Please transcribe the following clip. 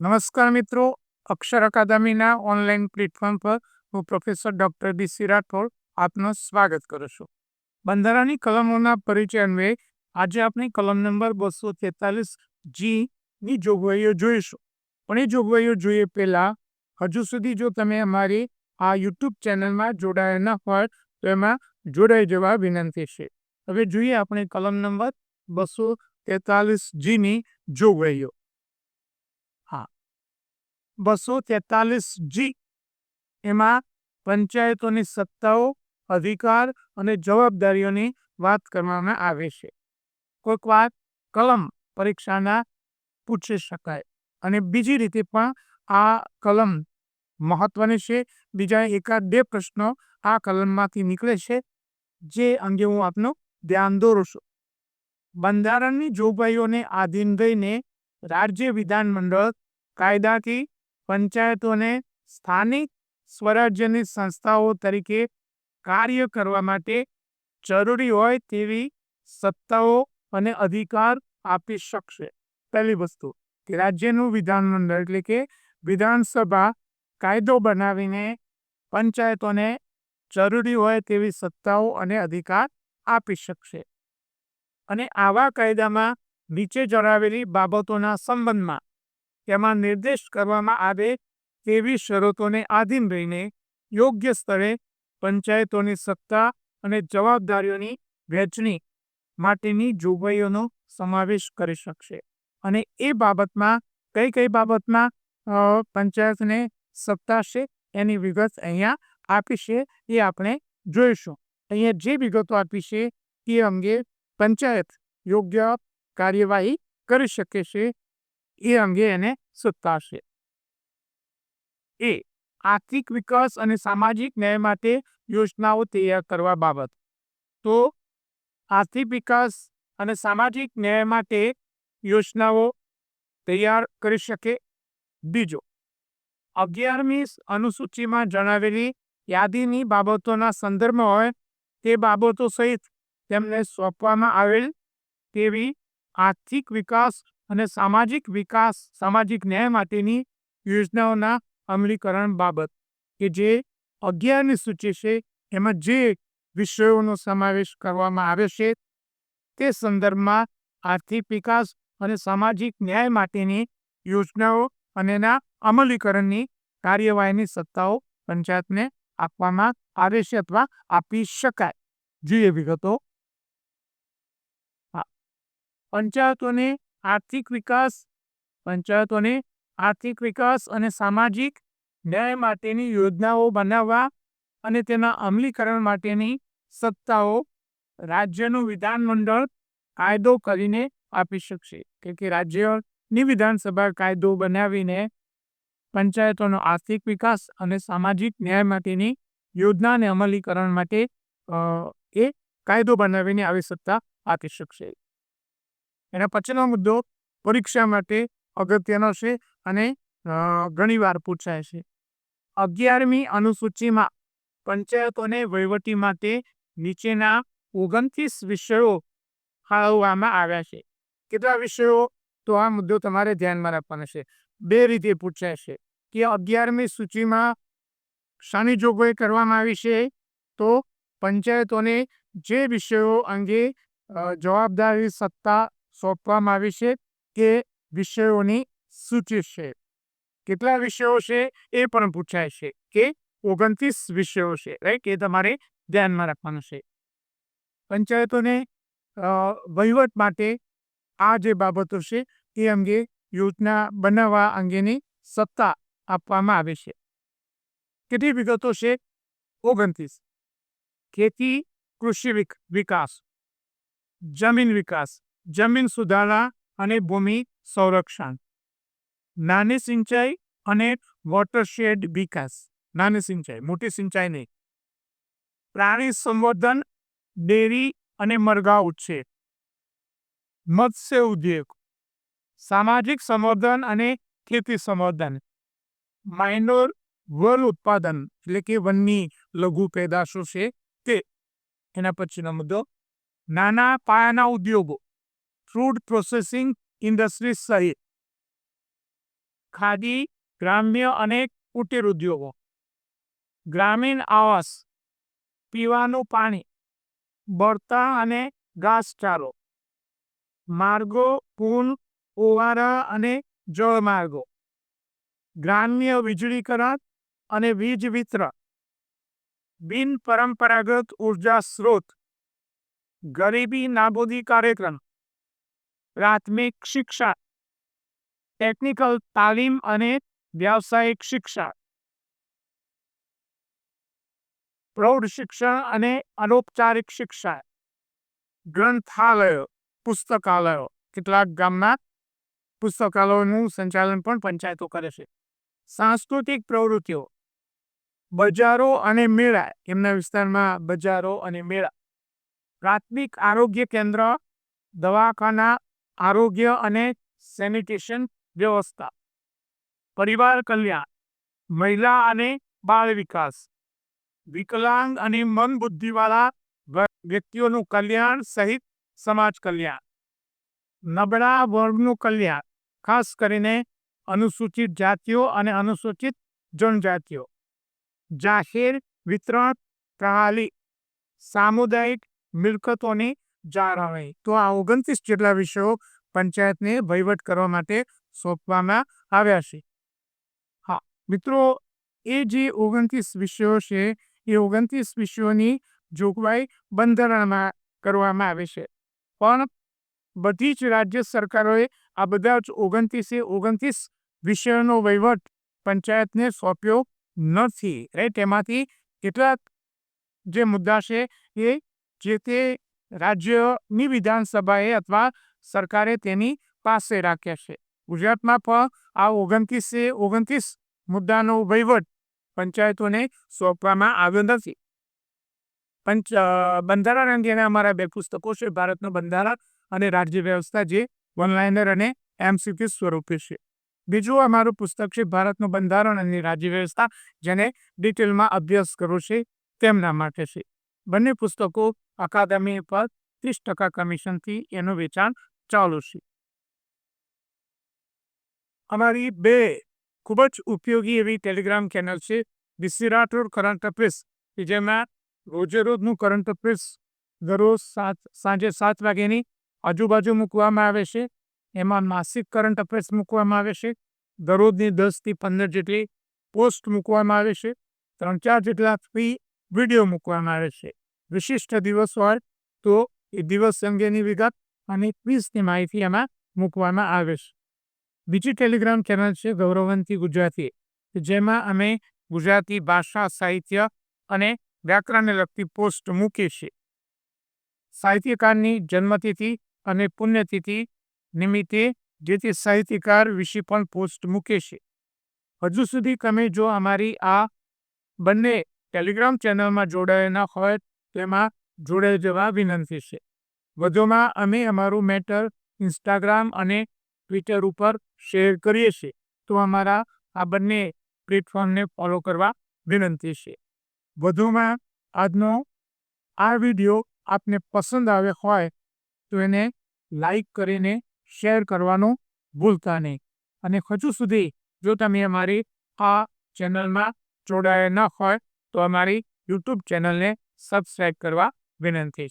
નમસ્કાર મિત્રો. અક્ષર અકાદમીના online platform પર હું પ્રોફેસર ડૉક્ટર બી રાઠોડ આપનું સ્વાગત કરું છું. બંધારણની કલમોના પરિચય અન્વયે આજે આપણે કલમ નંબર બસો તેતાલીસ જી ની જોગવાઈઓ જોઈશું. પણ એ જોગવાઈઓ જોઈએ પહેલાં, હજુ સુધી જો તમે અમારી આ યુટ્યુબ ચેનલમાં જોડાયા ન હોય, તો એમાં જોડાઈ જવા વિનંતી છે. હવે જોઈએ આપણે કલમ નંબર બસો તેતાલીસ જીની જોગવાઈઓ. બસો તેતાલીસ જી. એમાં પંચાયતોની સત્તાઓ, અધિકાર અને જવાબદારીઓની વાત કરવામાં આવે છે. કોઈક વાર કલમ પરીક્ષાના પૂછી શકાય. અને બીજી રીતે પણ આ કલમ મહત્વની છે. બીજા એકાદ બે પ્રશ્નો આ કલમમાંથી નીકળે છે, જે અંગે હું આપનું ધ્યાન દોરું છું. બંધારણની જોગવાઈઓને આધીન રહીને રાજ્ય વિધાનમંડળ કાયદાથી પંચાયતોને સ્થાનિક સ્વરાજ્યની સંસ્થાઓ તરીકે કાર્ય કરવા માટે જરૂરી હોય તેવી સત્તાઓ અને અધિકાર આપી શકશે. પહેલી વસ્તુ, કે રાજ્યનું વિધાનમંડળ એટલે કે વિધાનસભા કાયદો બનાવીને પંચાયતોને જરૂરી હોય તેવી સત્તાઓ અને અધિકાર આપી શકશે. અને આવા કાયદામાં નીચે જણાવેલી બાબતોના સંબંધમાં તેમાં નિર્દેશ કરવામાં આવે તેવી શરતોને આધીન રહીને યોગ્ય સ્થળે પંચાયતોની સત્તા અને જવાબદારીઓની વહેંચણી માટેની જોગવાઈઓનો સમાવેશ કરી શકશે. અને એ બાબતમાં, કઈ કઈ બાબતમાં પંચાયતને સત્તા છે એની વિગત અહીંયા આપી છે એ આપણે જોઈશું. અહીંયા જે વિગતો આપી છે એ અંગે પંચાયત યોગ્ય કાર્યવાહી કરી શકે છે એ અંગે એને સત્તાશે. એ, આર્થિક વિકાસ અને સામાજિક ન્યાય માટે યોજનાઓ તૈયાર કરવા બાબત. તો, આર્થિક વિકાસ અને સામાજિક ન્યાય માટે યોજનાઓ તૈયાર કરી શકે. બીજો, અગિયારમી અનુસૂચિમાં જણાવેલી યાદીની બાબતોના સંદર્ભમાં હોય તે બાબતો સહિત તેમને સોંપવામાં આવેલ તેવી આર્થિક વિકાસ અને સામાજિક વિકાસ, સામાજિક ન્યાય માટેની યોજનાઓના અમલીકરણ બાબત, કે જે અગિયારની સૂચિ છે, એમાં જે વિષયોનો સમાવેશ કરવામાં આવે છે, તે સંદર્ભમાં આર્થિક વિકાસ અને સામાજિક ન્યાય માટેની યોજનાઓ અને એના અમલીકરણની કાર્યવાહીની સત્તાઓ પંચાયતને આપવામાં આવે છે અથવા આપી શકાય. જોઈએ વિગતો. પંચાયતોને આર્થિક વિકાસ, પંચાયતોને આર્થિક વિકાસ અને સામાજિક ન્યાય માટેની યોજનાઓ બનાવવા અને તેના અમલીકરણ માટેની સત્તાઓ રાજ્યનું વિધાનમંડળ કાયદો કરીને આપી શકશે. કે કે રાજ્યની વિધાનસભા કાયદો બનાવીને પંચાયતોનો આર્થિક વિકાસ અને સામાજિક ન્યાય માટેની યોજનાને અમલીકરણ માટે એ કાયદો બનાવીને આવી સત્તા આપી શકશે. એના પછીનો મુદ્દો પરીક્ષા માટે અગત્યનો છે અને ઘણીવાર પૂછાય છે. અગિયારમી અનુસૂચિમાં પંચાયતોને વહીવટી માટે નીચેના ઓગણત્રીસ વિષયો ફાળવવામાં આવ્યા છે. કેટલા વિષયો? તો આ મુદ્દો તમારે ધ્યાનમાં રાખવાનો છે. બે રીતે પૂછાય છે કે અગિયારમી સૂચિમાં શાની જોગવાઈ કરવામાં આવી છે? તો પંચાયતોને જે વિષયો અંગે જવાબદારી સત્તા સોંપવામાં આવી છે કે વિષયોની સૂચિ છે. કેટલા વિષયો છે એ પણ પૂછાય છે કે ઓગણત્રીસ વિષયો છે રાઈટ એ તમારે ધ્યાનમાં રાખવાનું છે. પંચાયતોને વહીવટ માટે આ જે બાબતો છે એ અંગે યોજના બનાવવા અંગેની સત્તા આપવામાં આવે છે. કેટલી વિગતો છે? ઓગણત્રીસ. ખેતી, કૃષિ વિકાસ. જમીન વિકાસ. જમીન સુધારા અને ભૂમિ સંરક્ષણ. નાની સિંચાઈ અને વોટરશેડ વિકાસ. નાની સિંચાઈ, મોટી સિંચાઈ નહીં. પ્રાણી સંવર્ધન, ડેરી અને મરઘા ઉછેર. મત્સ્ય ઉદ્યોગ. સામાજિક સંવર્ધન અને ખેતી સંવર્ધન. માઇનોર વન ઉત્પાદન, એટલે કે વનની લઘુ પેદાશો છે તે. એના પછીનો મુદ્દો. નાના પાયાના ઉદ્યોગો. ફૂડ પ્રોસેસિંગ ઇન્ડસ્ટ્રીઝ સહિત. ખાદી, ગ્રામ્ય અને કુટીર ઉદ્યોગો ગ્રામીણ આવાસ, પીવાનું પાણી, બળતા અને ઘાસચારો માર્ગો, પુલ, ઓવારા અને જળમાર્ગો. ગ્રામ્ય વીજળીકરણ અને વીજ વિતરણ. બિન પરંપરાગત ઊર્જા સ્ત્રોત. ગરીબી નાબૂદી કાર્યક્રમ. પ્રાથમિક શિક્ષા ટેકનિકલ તાલીમ અને વ્યાવસાયિક શિક્ષા. પ્રૌઢ શિક્ષણ અને અનૌપચારિક શિક્ષા. ગ્રંથાલયો, પુસ્તકાલયો. કેટલાક ગામના પુસ્તકાલયોનું સંચાલન પણ પંચાયતો કરે છે. સાંસ્કૃતિક પ્રવૃત્તિઓ. બજારો અને મેળા. એમના વિસ્તારમાં બજારો અને મેળા. પ્રાથમિક આરોગ્ય કેન્દ્ર, દવાખાના આરોગ્ય અને સેનિટેશન વ્યવસ્થા. પરિવાર કલ્યાણ, મહિલા અને બાળ વિકાસ. વિકલાંગ અને મન બુદ્ધિવાળા વ્યક્તિઓનું કલ્યાણ સહિત સમાજ કલ્યાણ. નબળા વર્ગનું કલ્યાણ, ખાસ કરીને અનુસૂચિત જાતિઓ અને અનુસૂચિત જનજાતિઓ. જાહેર વિતરણ પ્રણાલી, સામુદાયિક મિલકતોની જાળવણી તો આ ઓગણત્રીસ જેટલા વિષયો પંચાયતને વહીવટ કરવા માટે સોંપવામાં આવ્યા છે. હા, મિત્રો, એ જે ઓગણત્રીસ વિષયો છે, એ ઓગણત્રીસ વિષયોની જોગવાઈ બંધારણમાં કરવામાં આવે છે. પણ બધી જ રાજ્ય સરકારોએ આ બધા જ ઓગણત્રીસે ઓગણત્રીસ વિષયોનો વહીવટ પંચાયતને સોંપ્યો નથી. રાઈટ? તેમાંથી કેટલાક જે મુદ્દા છે એ જે તે રાજ્યની વિધાનસભાએ અથવા સરકારે તેની પાસે રાખ્યા છે. ગુજરાતમાં પણ આ ઓગણત્રીસે ઓગણત્રીસ મુદ્દાનો વહીવટ પંચાયતોને સોંપવામાં આવ્યો નથી. પંચ બંધારણ અંગેના અમારા બે પુસ્તકો છે, ભારતનું બંધારણ અને રાજ્ય વ્યવસ્થા, જે વનલાઇનર અને એમસીક્યુ સ્વરૂપે છે. બીજું અમારું પુસ્તક છે, ભારતનું બંધારણ અને રાજ્ય વ્યવસ્થા, જેને ડિટેલમાં અભ્યાસ કરવો છે તેમના માટે છે. બંને પુસ્તકો અકાદમી પર ત્રીસ ટકા કમિશનથી એનું વેચાણ ચાલુ છે. અમારી બે ખૂબ જ ઉપયોગી એવી ટેલિગ્રામ ચેનલ છે બીસી રાઠોડ કરંટ અફેર્સ, કે જેમાં રોજે રોજનું કરંટ અફેર્સ દરરોજ સાત, સાંજે સાત વાગ્યાની આજુબાજુ મૂકવામાં આવે છે. એમાં માસિક કરંટ અફેર્સ મૂકવામાં આવે છે. દરરોજની દસથી પંદર જેટલી પોસ્ટ મૂકવામાં આવે છે. ત્રણ ચાર જેટલા ફ્રી વીડિયો મૂકવામાં આવે છે. વિશિષ્ટ દિવસ હોય તો એ દિવસ અંગેની વિગત અને ક્વિઝની માહિતી એમાં મૂકવામાં આવે છે. બીજી ટેલિગ્રામ ચેનલ છે ગૌરવંતી ગુજરાતી જેમાં અમે ગુજરાતી ભાષા, સાહિત્ય અને વ્યાકરણને લગતી પોસ્ટ મૂકીએ છીએ. સાહિત્યકારની જન્મતિથિ અને પુણ્યતિથિ નિમિત્તે જે તે સાહિત્યકાર વિશે પણ પોસ્ટ મૂકે છે. હજુ સુધી તમે જો અમારી આ બંને ટેલિગ્રામ ચેનલમાં જોડાયેલા હોય તો એમાં જોડાઈ જવા વિનંતી છે. વધુમાં અમે અમારું મેટર ઇન્સ્ટાગ્રામ અને ટ્વિટર ઉપર શેર કરીએ છીએ, તો અમારા આ બંને પ્લેટફોર્મને ફોલો કરવા વિનંતી છે. વધુમાં આજનો આ વીડિયો આપને પસંદ આવ્યો હોય, તો એને લાઈક કરીને શેર કરવાનું ભૂલતા નહીં. અને હજુ સુધી જો તમે અમારી આ ચેનલમાં જોડાયા ન હોય, તો અમારી યુટ્યુબ ચેનલને સબસ્ક્રાઈબ કરવા વિનંતી